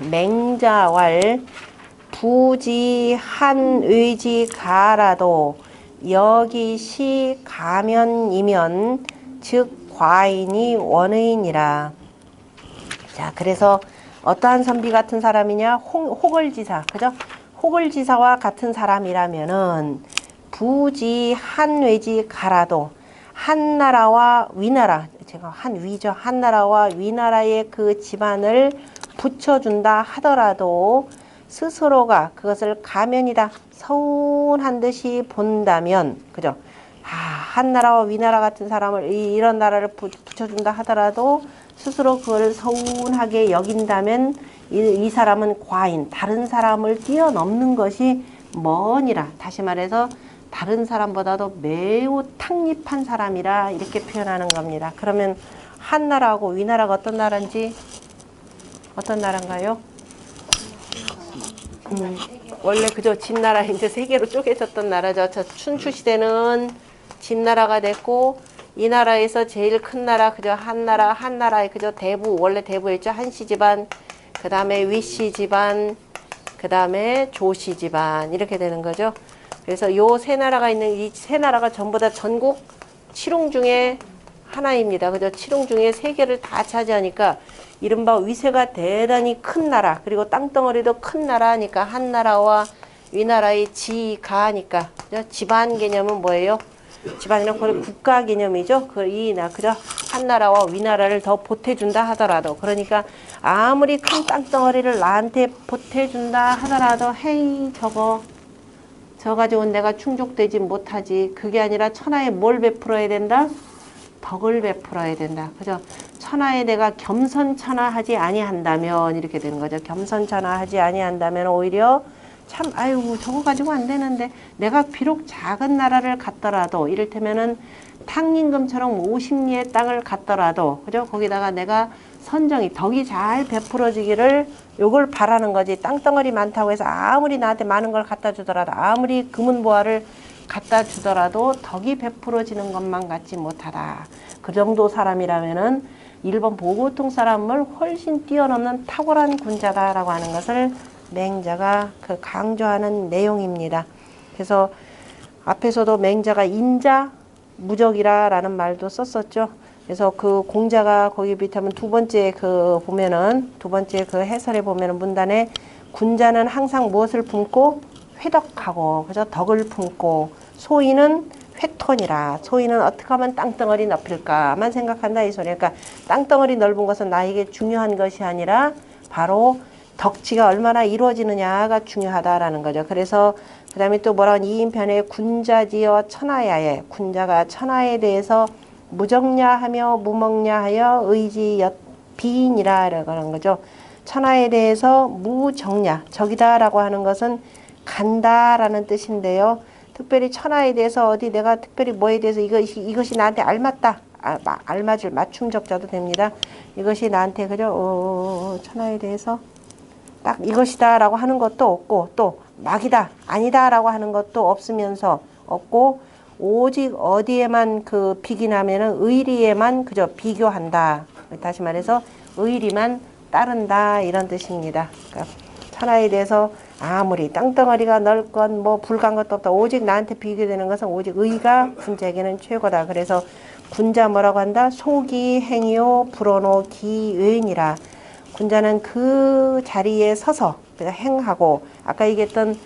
맹자왈 부지한 의지 가라도 여기시 가면이면 즉 과인이 원의니라. 자, 그래서 어떠한 선비 같은 사람이냐? 홍, 호걸지사, 그죠? 호걸지사와 같은 사람이라면은 부지 한 외지 가라도 한 나라와 위나라, 제가 한 위죠. 한 나라와 위나라의 그 집안을 붙여준다 하더라도 스스로가 그것을 가면이다 서운한 듯이 본다면 그죠? 아, 한 나라와 위나라 같은 사람을 이- 이런 나라를 부- 붙여준다 하더라도 스스로 그걸 서운하게 여긴다면 이, 이 사람은 과인 다른 사람을 뛰어넘는 것이 뭐니라 다시 말해서 다른 사람보다도 매우 탁립한 사람이라 이렇게 표현하는 겁니다. 그러면 한 나라하고 위나라가 어떤 나라인지 어떤 나라인가요? 음, 원래 그저 진나라 이제 세 개로 쪼개졌던 나라죠. 저 춘추 시대는 진나라가 됐고 이 나라에서 제일 큰 나라 그저 한 나라 한 나라의 그저 대부 원래 대부였죠. 한씨 집안 그 다음에 위씨 집안 그 다음에 조씨 집안 이렇게 되는 거죠. 그래서 요 세 나라가 있는 이 세 나라가 전부 다 전국 칠웅 중에 하나입니다. 그죠? 칠웅 중에 세 개를 다 차지하니까 이른바 위세가 대단히 큰 나라 그리고 땅덩어리도 큰 나라니까 한 나라와 위나라의 지가니까? 집안 개념은 뭐예요? 집안이란 거의 국가 개념이죠. 그이나 그죠? 한 나라와 위나라를 더 보태준다 하더라도 그러니까 아무리 큰 땅덩어리를 나한테 보태준다 하더라도 헤이 저거 저 가지고는 내가 충족되지 못하지. 그게 아니라 천하에 뭘 베풀어야 된다? 덕을 베풀어야 된다. 그죠? 천하에 내가 겸손천하하지 아니한다면 이렇게 되는 거죠. 겸손천하하지 아니한다면 오히려 참 아이고 저거 가지고 안 되는데 내가 비록 작은 나라를 갔더라도 이를테면은 탕임금처럼 50리의 땅을 갔더라도 그죠? 거기다가 내가 선정이 덕이 잘 베풀어지기를 요걸 바라는 거지 땅덩어리 많다고 해서 아무리 나한테 많은 걸 갖다 주더라도 아무리 금은보화를 갖다 주더라도 덕이 베풀어지는 것만 같지 못하다 그 정도 사람이라면은 일본 보고통 사람을 훨씬 뛰어넘는 탁월한 군자다라고 하는 것을 맹자가 그 강조하는 내용입니다 그래서 앞에서도 맹자가 인자 무적이라라는 말도 썼었죠. 그래서 그 공자가 거기 비타면 두 번째 그 보면은 두 번째 그 해설에 보면은 문단에 군자는 항상 무엇을 품고 회덕하고 그죠 덕을 품고 소인은 회톤이라 소인은 어떻게 하면 땅덩어리 넓힐까만 생각한다 이 소리. 그러니까 땅덩어리 넓은 것은 나에게 중요한 것이 아니라 바로 덕치가 얼마나 이루어지느냐가 중요하다라는 거죠. 그래서 그 다음에 또 뭐라고 이인편에 군자지어 천하야에 군자가 천하에 대해서 무정냐하며 무먹냐하여 의지여 비인이라라고 하는 거죠. 천하에 대해서 무정냐 적이다라고 하는 것은 간다라는 뜻인데요. 특별히 천하에 대해서 어디 내가 특별히 뭐에 대해서 이것이 이것이 나한테 알맞다. 아, 마- 알맞을 맞춤 적자도 됩니다. 이것이 나한테 그죠? 어, 천하에 대해서 딱 이것이다 라고 하는 것도 없고 또 막이다 아니다 라고 하는 것도 없으면서 없고 오직 어디에만 그 비기나면은 의리에만 그저 비교한다. 다시 말해서 의리만 따른다 이런 뜻입니다. 그러니까 천하에 대해서 아무리 땅덩어리가 넓건 뭐 불간 것도 없다. 오직 나한테 비교되는 것은 오직 의가 군자에게는 최고다. 그래서 군자 뭐라고 한다? 소기 행이요 불어노 기외인이라. 군자는 그 자리에 서서 행하고 아까 얘기했던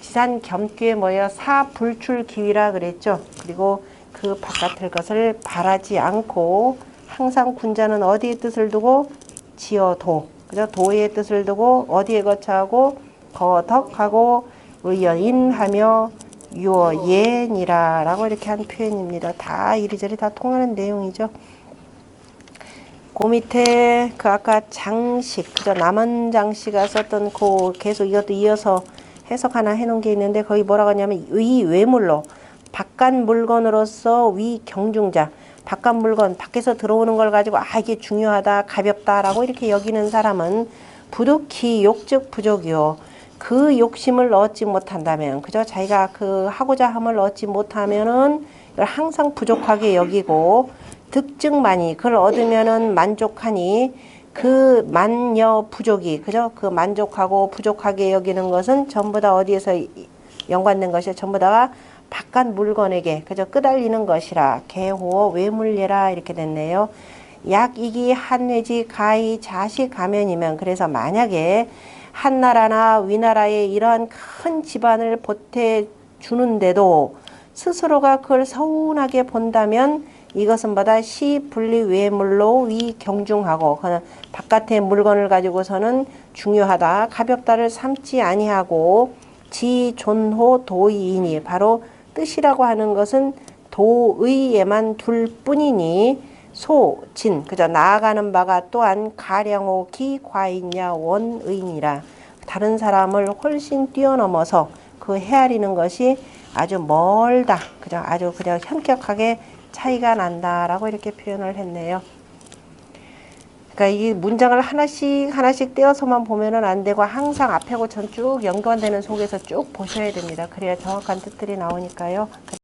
지산 겸귀에 모여 사불출 기위라 그랬죠. 그리고 그 바깥을 것을 바라지 않고 항상 군자는 어디에 뜻을 두고 지어도 그죠? 도의 뜻을 두고 어디에 거처하고 거덕하고 의여인하며 유어예니라 라고 이렇게 한 표현입니다. 다 이리저리 다 통하는 내용이죠. 그 밑에 그 아까 장식 그저 남원장 씨가 썼던 그 계속 이것도 이어서 해석 하나 해놓은 게 있는데 거기 뭐라고 하냐면 위 외물로 바깥 물건으로서 위 경중자 바깥 물건 밖에서 들어오는 걸 가지고 아 이게 중요하다 가볍다라고 이렇게 여기는 사람은 부득히 욕즉 부족이요 그 욕심을 얻지 못한다면 그저 자기가 그 하고자 함을 얻지 못하면은 항상 부족하게 여기고 득증만이 그걸 얻으면은 만족하니 그 만여 부족이 그죠? 그 만족하고 부족하게 여기는 것은 전부 다 어디에서 이- 연관된 것이 전부 다가 바깥 물건에게 그저 끄달리는 것이라 개호 외물예라 이렇게 됐네요. 약이기 한외지 가히 자식 가면이면 그래서 만약에 한나라나 위나라에 이러한 큰 집안을 보태 주는데도 스스로가 그걸 서운하게 본다면 이것은 보다 시 분리 외물로 위 경중하고 그는 바깥의 물건을 가지고서는 중요하다 가볍다를 삼지 아니하고 지 존호 도이이니 바로 뜻이라고 하는 것은 도의에만 둘 뿐이니 소, 진, 그저 나아가는 바가 또한 가량호 기 과인야 원의니라 다른 사람을 훨씬 뛰어넘어서 그 헤아리는 것이 아주 멀다. 그저 아주 그냥 현격하게 차이가 난다라고 이렇게 표현을 했네요. 그러니까 이 문장을 하나씩 하나씩 떼어서만 보면은 안 되고 항상 앞하고 전 쭉 연관되는 속에서 쭉 보셔야 됩니다. 그래야 정확한 뜻들이 나오니까요.